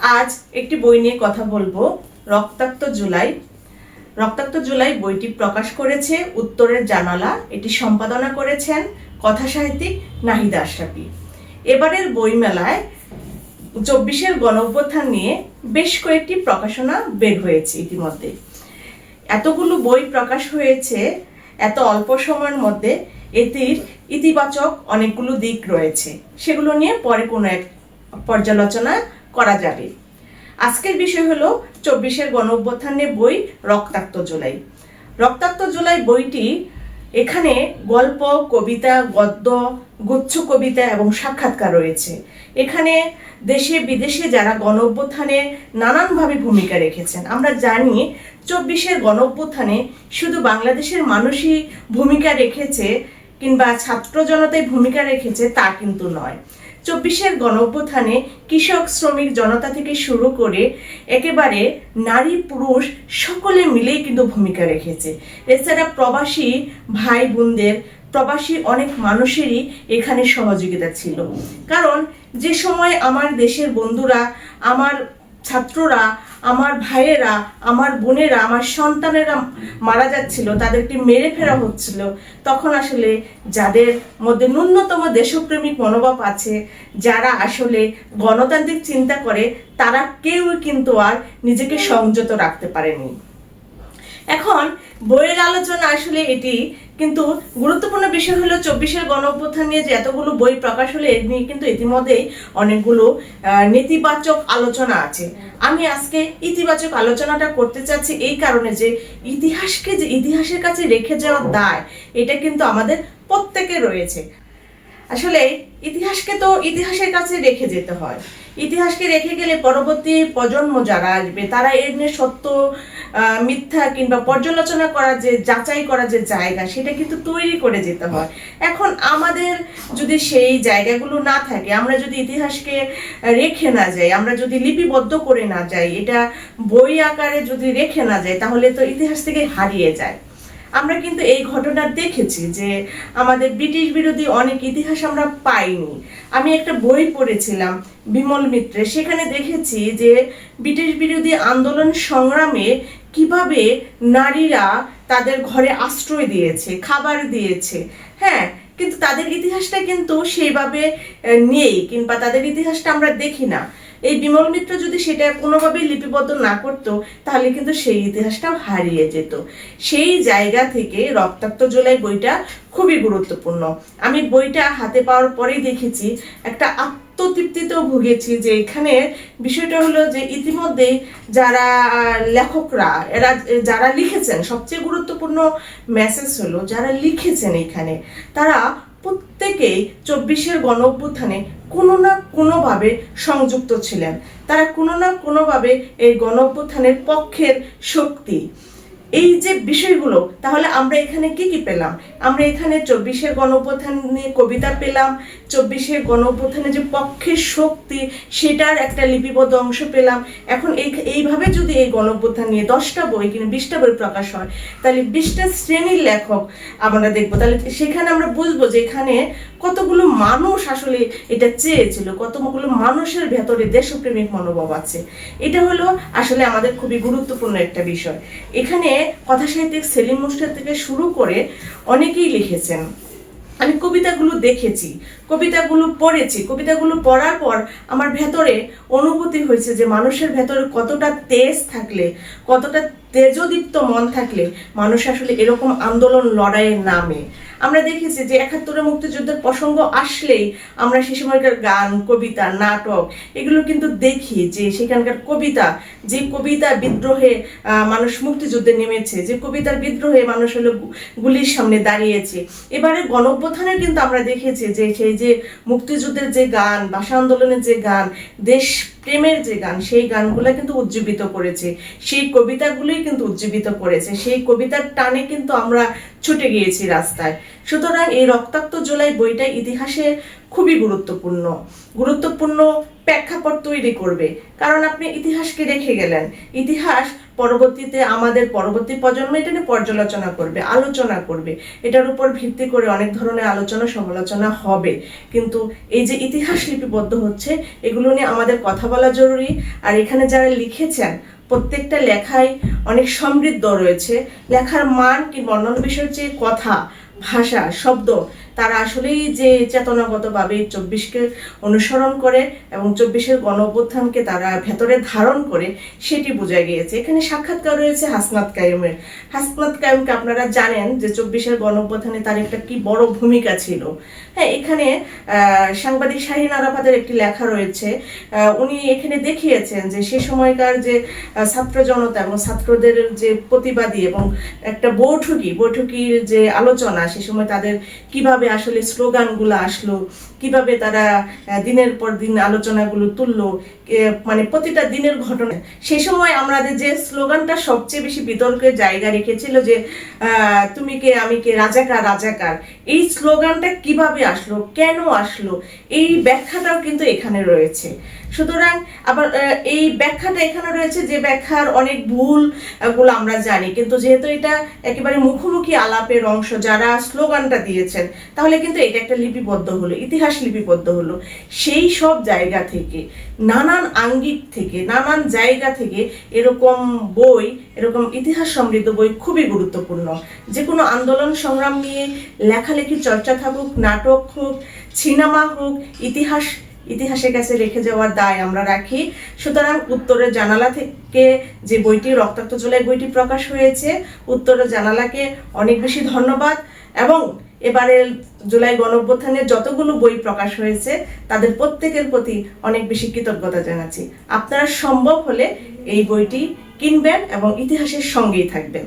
আজ একটি বই নিয়ে কথা বলব, রক্তাক্ত জুলাই। রক্তাক্ত জুলাই বইটি প্রকাশ করেছে উত্তরের জানালা, এটি সম্পাদনা করেছেন কথা সাহিত্যিক নাহিদ আশরাফি। এবারের বইমেলায় চব্বিশের গণ অভ্যুত্থান নিয়ে বেশ কয়েকটি প্রকাশনা বের হয়েছে ইতিমধ্যে। এতগুলো বই প্রকাশ হয়েছে এত অল্প সময়ের মধ্যে এটির ইতিবাচক অনেকগুলো দিক রয়েছে। সেগুলো নিয়ে পরে কোনো এক পর্যালোচনা করা যাবে। আজকের বিষয় হলো চব্বিশের গণ বই রক্তাক্ত জুলাই। রক্তাক্ত জুলাই বইটি এখানে গল্প, কবিতা, গদ্য, গুচ্ছ কবিতা এবং সাক্ষাৎকার রয়েছে। এখানে দেশে বিদেশে যারা গণ নানানভাবে ভূমিকা রেখেছেন, আমরা জানি চব্বিশের গণ শুধু বাংলাদেশের মানুষই ভূমিকা রেখেছে কিংবা ছাত্র জনতায় ভূমিকা রেখেছে তা কিন্তু নয়। চব্বিশের গণঅভ্যুত্থানে কৃষক, শ্রমিক, জনতা থেকে শুরু করে একেবারে নারী, পুরুষ সকলে মিলেই কিন্তু ভূমিকা রেখেছে। এছাড়া প্রবাসী ভাই বোনদের প্রবাসী অনেক মানুষেরই এখানে সহযোগিতা ছিল। কারণ যে সময় আমার দেশের বন্ধুরা, আমার ছাত্ররা আমার ভাইয়েরা, আমার বোনেরা, আমার সন্তানেরা মারা যাচ্ছিল, তাদেরকে মেরে ফেরা হচ্ছিল। তখন আসলে যাদের মধ্যে ন্যূনতম দেশপ্রেমিক মনোভাব আছে, যারা আসলে গণতান্ত্রিক চিন্তা করে, তারা কেউ কিন্তু আর নিজেকে সংযত রাখতে পারেনি। এখন বইয়ের আলোচনা আসলে এটি, কিন্তু গুরুত্বপূর্ণ বিষয় হলো চব্বিশের গণ অভ্যুত্থান নিয়ে যে এতগুলো বই প্রকাশ হলো, এর নিয়ে কিন্তু ইতিমধ্যেই অনেকগুলো নেতিবাচক আলোচনা আছে। আমি আজকে ইতিবাচক আলোচনাটা করতে চাচ্ছি এই কারণে যে ইতিহাসকে যে ইতিহাসের কাছে রেখে যাওয়ার দায়, এটা কিন্তু আমাদের প্রত্যেকে রয়েছে। আসলে ইতিহাসকে তো ইতিহাসের কাছে রেখে যেতে হয়। ইতিহাসকে রেখে গেলে পরবর্তী প্রজন্ম যারা আসবে, তারা এর নিয়ে সত্য মিথ্যা কিংবা পর্যালোচনা করার যে, যাচাই করার যে জায়গা, সেটা কিন্তু তৈরি করে যেতে হয়। এখন আমাদের যদি সেই জায়গাগুলো না থাকে, আমরা যদি ইতিহাসকে রেখে না যাই, আমরা যদি লিপিবদ্ধ করে না যাই, এটা বই আকারে যদি রেখে না যাই, তাহলে তো ইতিহাস থেকে হারিয়ে যায়। আমরা কিন্তু এই ঘটনা দেখেছি যে, আমাদের ব্রিটিশ বিরোধী অনেক ইতিহাস আমরা পাইনি। আমি একটা বই পড়েছিলাম, বিমল মিত্রের, সেখানে দেখেছি যে, ব্রিটিশ বিরোধী আন্দোলন সংগ্রামে কীভাবে নারীরা তাদের ঘরে আশ্রয় দিয়েছে, খাবার দিয়েছে। হ্যাঁ কিন্তু তাদের ইতিহাসটা কিন্তু সেইভাবে নেই, কিংবা তাদের ইতিহাসটা আমরা দেখি না। এই বিমল মিত্র যদি সেটা কোনোভাবেই লিপিবদ্ধ না করতো, তাহলে কিন্তু সেই ইতিহাসটাও হারিয়ে যেত। সেই জায়গা থেকে রক্তাক্ত জোলাই বইটা খুবই গুরুত্বপূর্ণ। আমি বইটা হাতে পাওয়ার পরেই দেখেছি, একটা আত্মতৃপ্তিতেও ভুগেছি যে এখানে বিষয়টা হলো যে ইতিমধ্যেই যারা লেখকরা, এরা যারা লিখেছেন, সবচেয়ে গুরুত্বপূর্ণ মেসেজ হলো যারা লিখেছেন এখানে, তারা প্রত্যেকেই চব্বিশের গণ কোনো না কোনোভাবে সংযুক্ত ছিলেন। তারা কোনো না কোনোভাবে এই গণ অভ্যুত্থানের পক্ষের শক্তি। এই যে বিষয়গুলো, তাহলে আমরা এখানে কি কি পেলাম? আমরা এখানে চব্বিশের গণ অভ্যুত্থান নিয়ে কবিতা পেলাম, চব্বিশের গণ অভ্যুত্থানে যে পক্ষের শক্তি, সেটার একটা লিপিবদ্ধ অংশ পেলাম। এখন এই, এইভাবে যদি এই গণ অভ্যুত্থান নিয়ে দশটা বই কিংবা বিশটা বই প্রকাশ হয়, তাহলে বিশটা শ্রেণির লেখক আমরা দেখব। তাহলে সেখানে আমরা বুঝব যে এখানে কতগুলো মানুষ আসলে এটা চেয়েছিল, কতগুলো মানুষের ভেতরে দেশপ্রেমিক মনোভাব আছে। এটা হলো আসলে আমাদের খুবই গুরুত্বপূর্ণ একটা বিষয়। এখানে কথা সাহিত্যিক সেলিম মুস্তাদ থেকে শুরু করে অনেকেই লিখেছেন। আমি কবিতাগুলো দেখেছি, কবিতাগুলো পড়েছি, কবিতাগুলো পড়ার পর আমার ভেতরে অনুভূতি হয়েছে যে মানুষের ভেতরে কতটা তেজ থাকলে, কতটা তেজদীপ্ত মন থাকলে মানুষ আসলে এরকম আন্দোলন লড়াইয়ের নামে। আমরা দেখেছি যে একাত্তরের মুক্তিযুদ্ধের প্রসঙ্গ আসলেই আমরা সে সময়কার গান, কবিতা, নাটক এগুলো কিন্তু দেখি যে সেখানকার কবিতা, যে কবিতা বিদ্রোহে মানুষ মুক্তিযুদ্ধে নেমেছে, যে কবিতার বিদ্রোহে মানুষ হলো গুলির সামনে দাঁড়িয়েছে। এবারে গণঅভ্যুত্থানে কিন্তু আমরা দেখেছি যে সেই যে মুক্তিযুদ্ধের যে গান, ভাষা আন্দোলনের যে গান, দেশ প্রেমের যে গান, সেই গানগুলো কিন্তু উজ্জীবিত করেছে। সেই কবিতাগুলোই কিন্তু উজ্জীবিত করেছে। সেই কবিতার টানে কিন্তু আমরা ছুটে গিয়েছি রাস্তায়। সুতরাং এই রক্তাক্ত জুলাই বইটা ইতিহাসে খুবই গুরুত্বপূর্ণ। গুরুত্বপূর্ণ প্রেক্ষাপট তৈরি করবে। কারণ আপনি ইতিহাসকে রেখে গেলেন। ইতিহাস পরবর্তীতে আমাদের পরবর্তী প্রজন্ম এটা নিয়ে পর্যালোচনা করবে, আলোচনা করবে। এটার উপর ভিত্তি করে অনেক ধরনের আলোচনা, সমালোচনা হবে। কিন্তু এই যে ইতিহাস লিপিবদ্ধ হচ্ছে, এগুলো নিয়ে আমাদের কথা বলা জরুরি। আর এখানে যারা লিখেছেন, প্রত্যেকটা লেখায় অনেক সমৃদ্ধ রয়েছে। লেখার মান কিংবা অন্যান্য বিষয়ের যে কথা, ভাষা, শব্দ তারা আসলেই যে চেতনাগতভাবে চব্বিশকে অনুসরণ করে এবং চব্বিশের গণ অভ্যুত্থানকে তারা ভেতরে ধারণ করে, সেটি বোঝা গিয়েছে। এখানে সাক্ষাৎকার রয়েছে হাসনাত কায়ুমের। হাসনাত কায়ুমকে আপনারা জানেন যে চব্বিশের গণ অভ্যুত্থানে তার একটা কি বড় ভূমিকা ছিল। হ্যাঁ এখানে সাংবাদিক শাহিন আরাফাতের একটি লেখা রয়েছে। উনি এখানে দেখিয়েছেন যে সে সময়কার যে ছাত্র জনতা এবং ছাত্রদের যে প্রতিবাদী এবং একটা বৈঠকি, বৈঠকির যে আলোচনা, সে সময় তাদের কীভাবে আসলে স্লোগানগুলো আসলো, কীভাবে তারা দিনের পর দিন আলোচনাগুলো তুললো মানে প্রতিটা দিনের ঘটনা। সে সময় আমাদের যে স্লোগানটা সবচেয়ে বেশি বিতর্কের জায়গা রেখেছিল যে তুমি কে, আমি কে, রাজাকার রাজাকার। এই স্লোগানটা কীভাবে আসলো? কেন আসলো? এই ব্যাখ্যাটাও কিন্তু এখানে রয়েছে। সুতরাং আবার এই ব্যাখ্যাটা এখানে রয়েছে যে ব্যাখ্যার অনেক ভুলগুলো আমরা জানি। কিন্তু যেহেতু এটা একেবারে মুখোমুখি আলাপের অংশ, যারা স্লোগানটা দিয়েছেন, তাহলে কিন্তু এটা একটা লিপিবদ্ধ হলো, ইতিহাস লিপিবদ্ধ হলো। সেই সব জায়গা থেকে নানান আঙ্গিক থেকে, নানান জায়গা থেকে এরকম বই, এরকম ইতিহাস সমৃদ্ধ বই খুবই গুরুত্বপূর্ণ। যে কোনো আন্দোলন সংগ্রাম নিয়ে লেখালেখি চর্চা থাকুক, নাটক হোক, সিনেমা হোক, ইতিহাস, ইতিহাসের কাছে রেখে যাওয়ার দায় আমরা রাখি। সুতরাং উত্তরের জানালা থেকে যে বইটি রক্তাক্ত জুলাই বইটি প্রকাশ হয়েছে, উত্তরের জানালাকে অনেক বেশি ধন্যবাদ এবং এবারের জুলাই গণঅভ্যুত্থানের যতগুলো বই প্রকাশ হয়েছে, তাদের প্রত্যেকের প্রতি অনেক বেশি কৃতজ্ঞতা জানাচ্ছি। আপনারা সম্ভব হলে এই বইটি কিনবেন এবং ইতিহাসের সঙ্গেই থাকবেন।